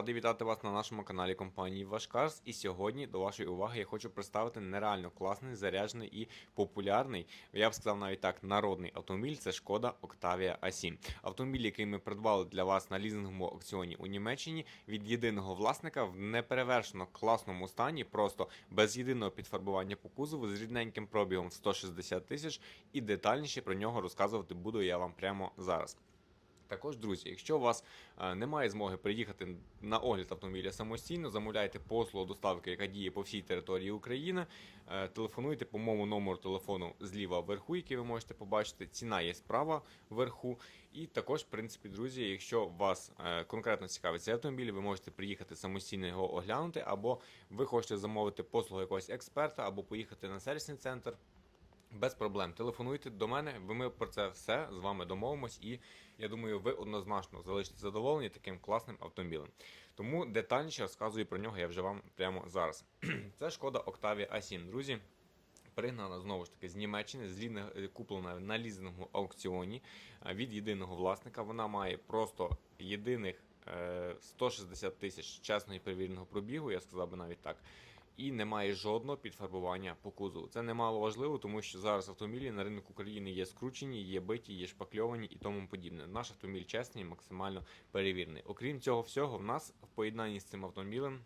Радий вітати вас на нашому каналі компанії Вашкарс. І сьогодні до вашої уваги я хочу представити нереально класний, заряджений і популярний, я б сказав навіть так, народний автомобіль. Це шкода Octavia A7. Автомобіль, який ми придбали для вас на лізинговому аукціоні у Німеччині від єдиного власника в неперевершено класному стані, просто без єдиного підфарбування по кузову з рідненьким пробігом в 160 тисяч. І детальніше про нього розказувати буду я вам прямо зараз. Також, друзі, якщо у вас е, немає змоги приїхати на огляд автомобіля самостійно, замовляйте послугу доставки, яка діє по всій території України. е, Телефонуйте по моєму номеру телефону зліва вверху, який ви можете побачити. Ціна є справа вверху. І також, в принципі, друзі, якщо вас е, конкретно цікавить цей автомобіль, ви можете приїхати самостійно його оглянути, або ви хочете замовити послугу якогось експерта, або поїхати на сервісний центр. Без проблем. Телефонуйте до мене, ви ми про це все з вами домовимось, і я думаю, ви однозначно залишите задоволені таким класним автомобілем. Тому детальніше розказую про нього я вже вам прямо зараз. Це шкода Octavia A7, друзі. Пригнана знову ж таки з Німеччини, з ліне- е, куплена на лізинговому аукціоні е, від єдиного власника. Вона має просто єдиних е, 160 тисяч чесного і перевіреного пробігу, я сказав би навіть так. І немає жодного підфарбування по кузову. Це немало важливо, тому що зараз автомобілі на ринок України є скручені, є биті, є шпакльовані і тому подібне. Наш автомобіль чесний, максимально перевірений. Окрім цього всього, в нас в поєднанні з цим автомобілем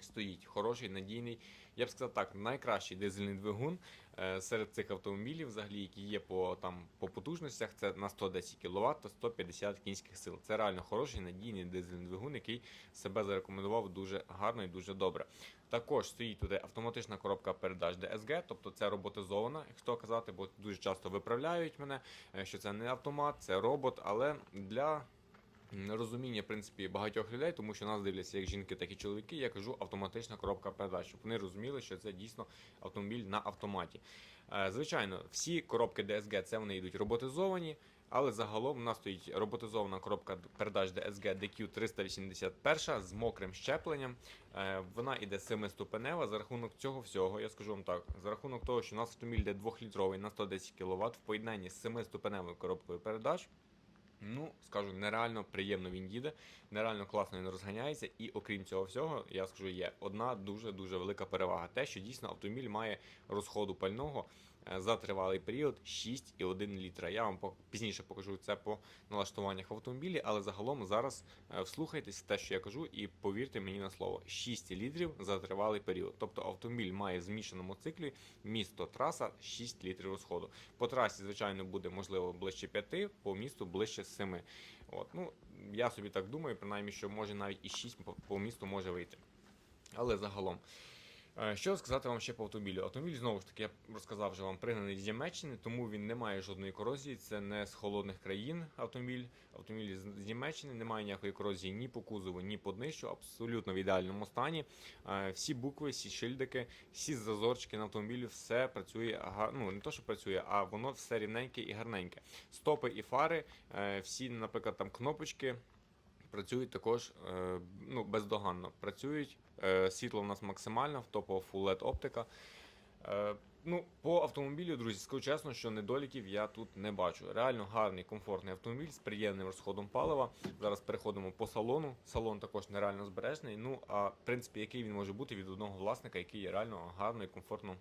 стоїть хороший, надійний, я б сказав так, найкращий дизельний двигун е, серед цих автомобілів, взагалі, які є по там по потужностях. Це на 110 кВт та 150 кінських сил. Це реально хороший надійний дизельний двигун, який себе зарекомендував дуже гарно і дуже добре. Також стоїть туди автоматична коробка передач DSG, тобто це роботизована, якщо казати, бо дуже часто виправляють мене, е, що це не автомат, це робот, але для розуміння в принципі багатьох людей, тому що нас дивляться як жінки, так і чоловіки. Я кажу автоматична коробка передач, щоб вони розуміли, що це дійсно автомобіль на автоматі. Е, Звичайно, всі коробки DSG це вони йдуть роботизовані. Але загалом у нас стоїть роботизована коробка передач DSG DQ 381 з мокрим щепленням. Е, Вона іде семиступенева. За рахунок цього всього, я скажу вам так, за рахунок того, що у нас автомобіль йде 2-літровий на 110 кВт в поєднанні з семиступеневою коробкою передач. Ну, скажу, нереально приємно він їде, нереально класно він розганяється. І окрім цього всього, я скажу, є одна дуже дуже велика перевага. Те, що дійсно автомобіль має розходу пального за тривалий період 6,1 літра. Я вам пізніше покажу це по налаштуваннях в автомобілі, але загалом зараз е, вслухайтесь те, що я кажу, і повірте мені на слово: 6 літрів за тривалий період. Тобто автомобіль має в змішаному циклі місто траса 6 літрів розходу. По трасі, звичайно, буде можливо ближче 5, по місту ближче 7. От, ну, я собі так думаю, принаймні, що може навіть і 6 по, по місту може вийти. Але загалом. Е, Що сказати вам ще по автомобілю? Автомобіль знову ж таки я розказав вже вам пригнаний з Німеччини, тому він не має жодної корозії. Це не з холодних країн автомобіль. Автомобіль з Німеччини немає ніякої корозії ні по кузову, ні по днищу. Абсолютно в ідеальному стані. Е, Всі букви, всі шильдики, всі зазорчики на автомобілі, все працює ну не то, що працює, а воно все рівненьке і гарненьке. Стопи і фари, е, всі, наприклад, там кнопочки працюють також е, ну, бездоганно. Працюють. Е, світло в нас максимально, в топова Full LED оптика. Е, ну, по автомобілю, друзі, скажу чесно, що недоліків я тут не бачу. Реально гарний, комфортний автомобіль з приємним розходом палива. Зараз переходимо по салону. Салон також нереально збережний. Ну, а в принципі, який він може бути від одного власника, який є реально гарно і комфортно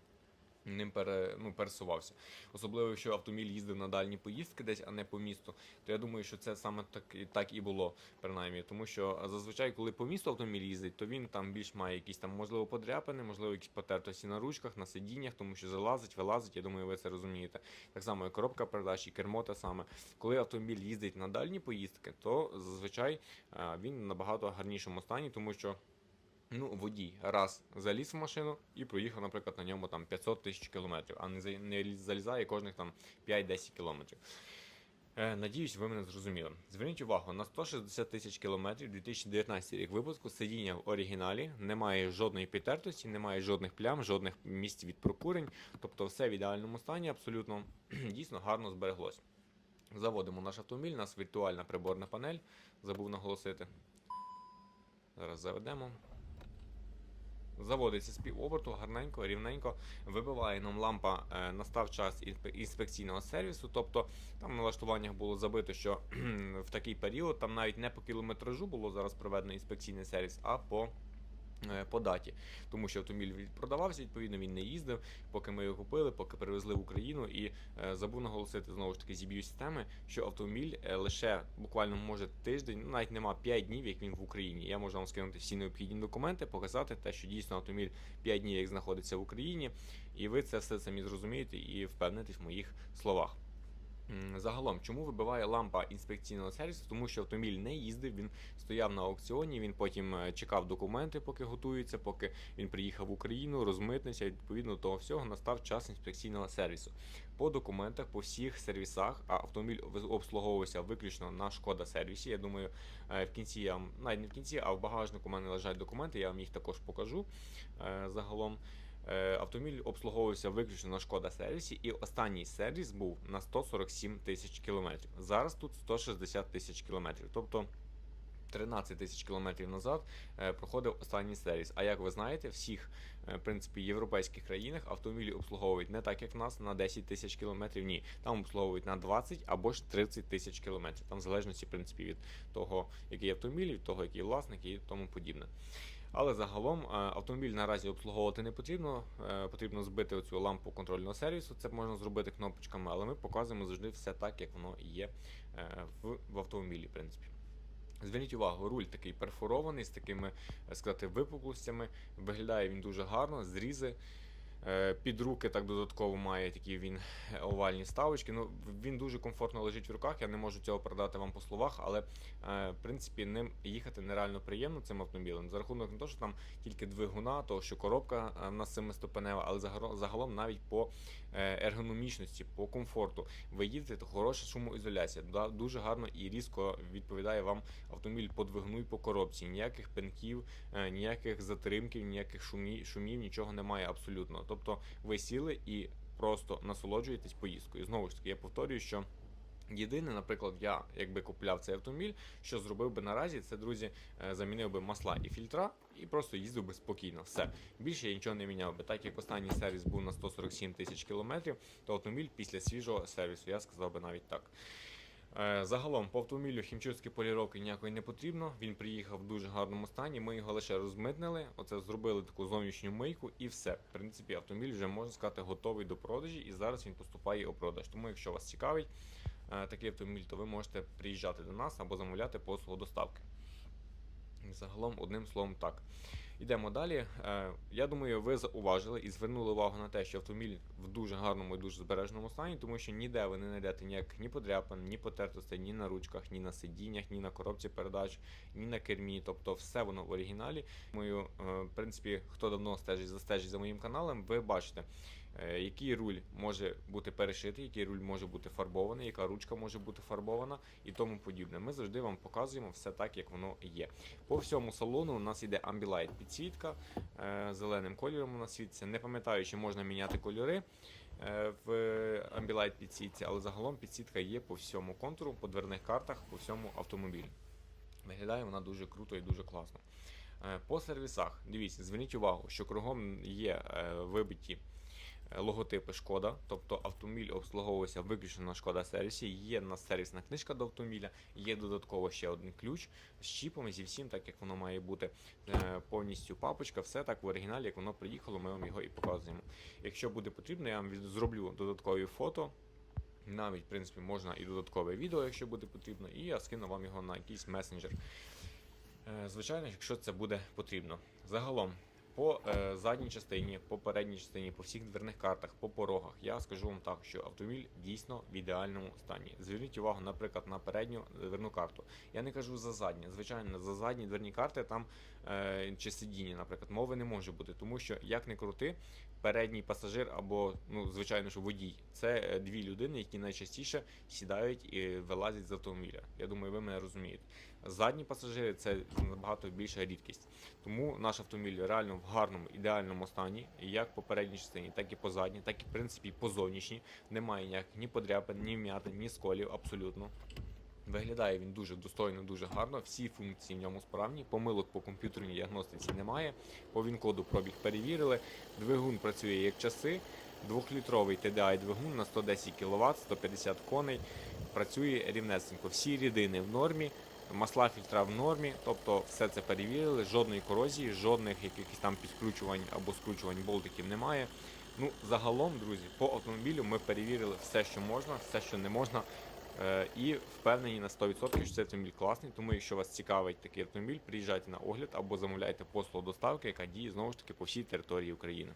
ним пере, ну, пересувався. Особливо, якщо автомобіль їздив на дальні поїздки десь, а не по місту, то я думаю, що це саме так, і- так і було, принаймні. Тому що зазвичай, коли по місту автомобіль їздить, то він там більш має якісь там, можливо, подряпини, можливо, якісь потертості на ручках, на сидіннях, тому що залазить, вилазить, я думаю, ви це розумієте. Так само і коробка передач, і кермо те саме. Коли автомобіль їздить на дальні поїздки, то зазвичай він набагато гарнішому стані, тому що. Ну, водій раз заліз в машину і проїхав, наприклад, на ньому там 500 тисяч кілометрів, а не, залізає кожних там 5-10 кілометрів. Е, надіюсь, ви мене зрозуміли. Зверніть увагу, на 160 тисяч кілометрів 2019 рік випуску сидіння в оригіналі, немає жодної підтертості, немає жодних плям, жодних місць від прокурень. Тобто все в ідеальному стані, абсолютно дійсно гарно збереглось. Заводимо наш автомобіль, у нас віртуальна приборна панель, забув наголосити. Зараз заведемо. Заводиться з півоборту, гарненько, рівненько вибиває нам лампа. е, Настав час інспе- інспекційного сервісу. Тобто там в налаштуваннях було забито, що в такий період там навіть не по кілометражу було зараз проведено інспекційний сервіс, а по. Е, По даті, тому що автомобіль продавався, відповідно, він не їздив, поки ми його купили, поки перевезли в Україну. І е, забув наголосити знову ж таки зіб'ю системи, що автомобіль е, лише буквально може тиждень, ну навіть нема 5 днів, як він в Україні. Я можу вам скинути всі необхідні документи, показати те, що дійсно автомобіль 5 днів як знаходиться в Україні, і ви це все самі зрозумієте і впевнитесь в моїх словах. Загалом, чому вибиває лампа інспекційного сервісу? Тому що автомобіль не їздив, він стояв на аукціоні, він потім е, чекав документи, поки готується, поки він приїхав в Україну, розмитнився. Відповідно того всього настав час інспекційного сервісу. По документах, по всіх сервісах, а автомобіль обслуговувався виключно на шкода сервісі. Я думаю, е, в кінці я навіть не в кінці, а в багажнику у мене лежать документи. Я вам їх також покажу е, загалом. Е, Автомобіль обслуговувався виключно на шкода сервісі, і останній сервіс був на 147 тисяч кілометрів. Зараз тут 160 тисяч кілометрів. Тобто 13 тисяч кілометрів назад е, проходив останній сервіс. А як ви знаєте, в всіх е, в принципі європейських країнах автомобілі обслуговують не так, як в нас на 10 тисяч кілометрів. Ні, там обслуговують на 20 або ж 30 тисяч кілометрів. Там в залежності в принципі від того, який автомобіль, від того, який власник і тому подібне. Але загалом е, автомобіль наразі обслуговувати не потрібно. Е, Потрібно збити оцю лампу контрольного сервісу. Це можна зробити кнопочками, але ми показуємо завжди все так, як воно є е, в, автомобілі, в принципі. Зверніть увагу, руль такий перфорований з такими сказати, випуклостями. Виглядає він дуже гарно, зрізи. Е, Під руки так додатково має такі він е, овальні ставочки. Ну, він дуже комфортно лежить в руках. Я не можу цього передати вам по словах, але е, в принципі ним їхати нереально приємно цим автомобілем. За рахунок не того, що там тільки двигуна, того що коробка е, в нас але загалом, навіть по е, ергономічності, по комфорту. Ви їдете, то хороша шумоізоляція. Дуже гарно і різко відповідає вам автомобіль по двигуну і по коробці. Ніяких пенків, е, ніяких затримків, ніяких шумів, шумів, нічого немає абсолютно. Тобто ви сіли і просто насолоджуєтесь поїздкою. Знову ж таки, я повторюю, що. Єдине, наприклад, я якби купляв цей автомобіль, що зробив би наразі, це друзі, е, замінив би масла і фільтра і просто їздив би спокійно. Все більше я нічого не міняв би. Так як останній сервіс був на 147 тисяч кілометрів, то автомобіль після свіжого сервісу, я сказав би навіть так. Е, Загалом по автомобілю хімчистки поліровки ніякої не потрібно. Він приїхав в дуже гарному стані. Ми його лише розмитнили. Оце зробили таку зовнішню мийку і все. В принципі, автомобіль вже можна сказати готовий до продажі, і зараз він поступає у продаж. Тому, якщо вас цікавить е, такий автомобіль, то ви можете приїжджати до нас або замовляти послугу доставки. Загалом, одним словом, так. Йдемо далі. Е, Я думаю, ви зауважили і звернули увагу на те, що автомобіль в дуже гарному і дуже збережному стані, тому що ніде ви не знайдете ніяк ні подряпин, ні потертостей, ні на ручках, ні на сидіннях, ні на коробці передач, ні на кермі. Тобто все воно в оригіналі. Думаю, е, в принципі, хто давно стежить застежить за моїм каналом, ви бачите. Е, Який руль може бути перешитий, який руль може бути фарбований, яка ручка може бути фарбована і тому подібне. Ми завжди вам показуємо все так, як воно є. По всьому салону у нас йде Ambilight підсвітка, е, зеленим кольором у нас світиться. Не пам'ятаю, чи можна міняти кольори е, в Ambilight підсвітці, але загалом підсвітка є по всьому контуру, по дверних картах, по всьому автомобілі. Виглядає вона дуже круто і дуже класно. По сервісах, дивіться, зверніть увагу, що кругом є вибиті логотипи Шкода, тобто автомобіль обслуговувався виключно на Шкода сервісі. Є на сервісна книжка до автомобіля, є додатково ще один ключ з чіпом, зі всім, так як воно має бути е, повністю папочка, все так в оригіналі, як воно приїхало, ми вам його і показуємо. Якщо буде потрібно, я вам зроблю додаткові фото. Навіть, в принципі, можна і додаткове відео, якщо буде потрібно, і я скину вам його на якийсь месенджер. Е, Звичайно, якщо це буде потрібно. Загалом, по е, задній частині, по передній частині, по всіх дверних картах, по порогах, я скажу вам так, що автомобіль дійсно в ідеальному стані. Зверніть увагу, наприклад, на передню дверну карту. Я не кажу за задні. Звичайно, за задні дверні карти там е, чи сидіння, наприклад, мови не може бути, тому що як не крути, передній пасажир або, ну, звичайно, що водій це е, дві людини, які найчастіше сідають і вилазять з автомобіля. Я думаю, ви мене розумієте. Задні пасажири це набагато більша рідкість. Тому наш автомобіль реально в гарному, ідеальному стані, як по передній частині, так і по задній, так і в принципі по зовнішній. Немає ніяких ні подряпин, ні вмятин, ні сколів, абсолютно. Виглядає він дуже достойно, дуже гарно. Всі функції в ньому справні. Помилок по комп'ютерній діагностиці немає. По він-коду пробіг перевірили. Двигун працює як часи. Двохлітровий TDI двигун на 110 кВт, 150 коней. Працює рівнесенько. Всі рідини в нормі, масла фільтра в нормі, тобто все це перевірили. Жодної корозії, жодних якихось там підкручувань або скручувань болтиків немає. Ну, загалом, друзі, по автомобілю ми перевірили все, що можна, все, що не можна. Е, і впевнені на 100%, що цей автомобіль класний. Тому, якщо вас цікавить такий автомобіль, приїжджайте на огляд або замовляйте послугу доставки, яка діє знову ж таки по всій території України.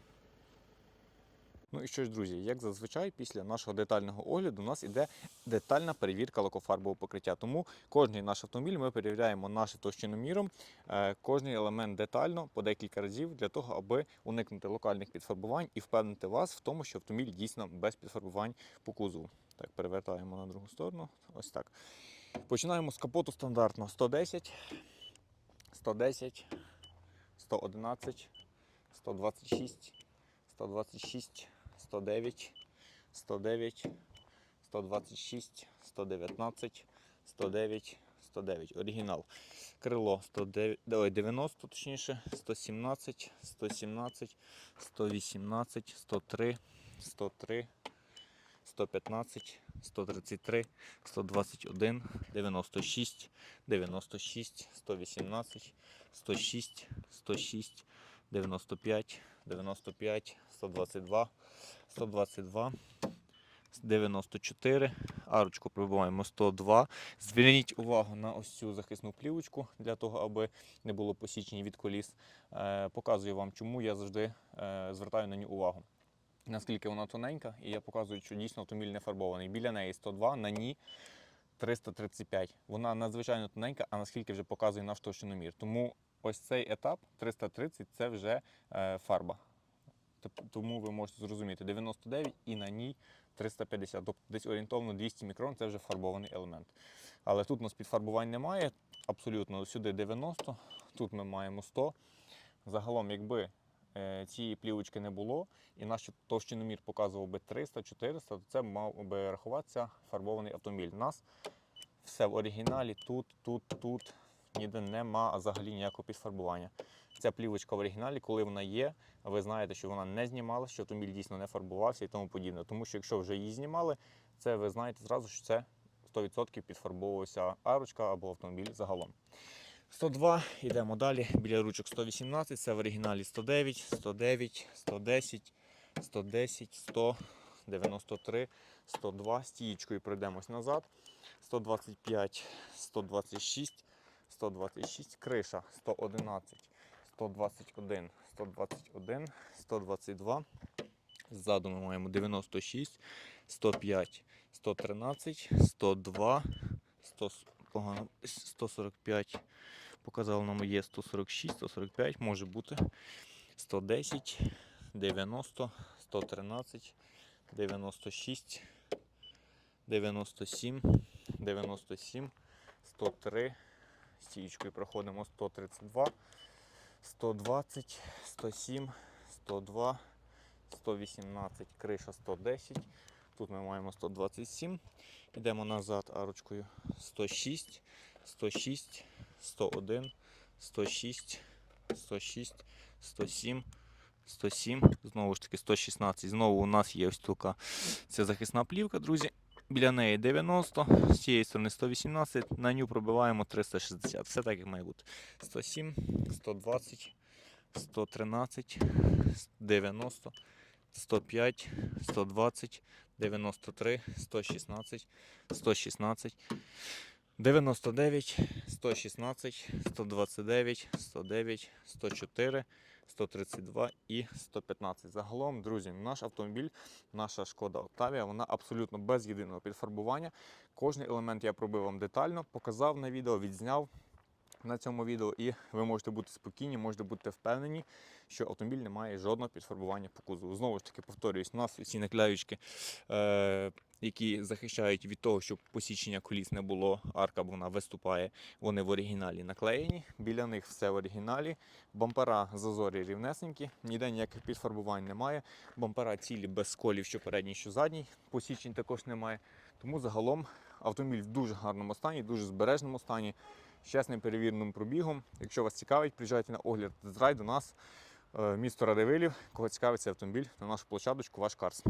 Ну і що ж, друзі, як зазвичай, після нашого детального огляду у нас іде детальна перевірка лакофарбового покриття. Тому кожний наш автомобіль ми перевіряємо нашим товщиноміром, е, кожний елемент детально по декілька разів для того, аби уникнути локальних підфарбувань і впевнити вас в тому, що автомобіль дійсно без підфарбувань по кузову. Так, перевертаємо на другу сторону. Ось так. Починаємо з капоту стандартно 110, 110, 111, 126, 126, 109, 109, 126, 119, 109, 109. Оригінал. Крило 109, ой, 90, точніше, 117, 117, 118, 103, 103, 115, 133, 121, 96, 96, 118, 106, 106, 95, 95, 122, 122, 94, арочку пробиваємо 102. Зверніть увагу на ось цю захисну плівочку для того, аби не було посічень від коліс. Е, Показую вам, чому я завжди е, звертаю на нього увагу. Наскільки вона тоненька, і я показую, що дійсно автомобіль не фарбований. Біля неї 102, на ній 335. Вона надзвичайно тоненька, а наскільки вже показує наш товщиномір. Тому ось цей етап 330 це вже е, фарба. Тому ви можете зрозуміти 99 і на ній 350. Тобто десь орієнтовно 200 мікрон це вже фарбований елемент. Але тут у нас підфарбувань немає. Абсолютно сюди 90, тут ми маємо 100. Загалом, якби цієї плівочки не було, і наш товщиномір показував би 300-400, то це мав би рахуватися фарбований автомобіль. У нас все в оригіналі, тут, тут, тут ніде нема взагалі ніякого підфарбування. Ця плівочка в оригіналі, коли вона є, ви знаєте, що вона не знімалася, що автомобіль дійсно не фарбувався і тому подібне. Тому що якщо вже її знімали, це ви знаєте зразу, що це 100% підфарбовувався арочка або автомобіль загалом. 102, йдемо далі. Біля ручок 118, це в оригіналі 109, 109, 110, 110, 100, 93, 102. Стієчкою пройдемось назад. 125, 126, 126, криша 111, 121, 121, 122. Ззаду ми маємо 96, 105, 113, 102, 100, погано, 145. Показало нам є 146, 145, може бути 110, 90, 113, 96, 97, 97, 103. Стієчкою проходимо 132, 120, 107, 102, 118, криша 110. Тут ми маємо 127. Йдемо назад арочкою 106, 106, 101, 106, 106, 107, 107, знову ж таки 116. Знову у нас є ось така ця захисна плівка, друзі. Біля неї 90, з цієї сторони 118, на ню пробиваємо 360. Все так, як має бути. 107, 120, 113, 90, 105, 120, 93, 116, 116, 99, 116, 129, 109, 104, 132 і 115. Загалом, друзі, наш автомобіль, наша шкода Октавія, вона абсолютно без єдиного підфарбування. Кожний елемент я пробив вам детально, показав на відео, відзняв на цьому відео, і ви можете бути спокійні, можете бути впевнені, що автомобіль не має жодного підфарбування по кузову. Знову ж таки, повторюсь, у нас ці наклеючки, е, які захищають від того, щоб посічення коліс не було, арка вона виступає, вони в оригіналі наклеєні. Біля них все в оригіналі. Бампера зазорі рівнесенькі, ніде ніяких підфарбувань немає. Бампера цілі без сколів, що передній, що задній. Посічень також немає. Тому загалом Автомобіль в дуже гарному стані, дуже збережному стані, з чесним перевіреним пробігом. Якщо вас цікавить, приїжджайте на огляд з рай до нас, е, місто Радивилів. Кого цікавиться автомобіль, на нашу площадочку Ваш Карс.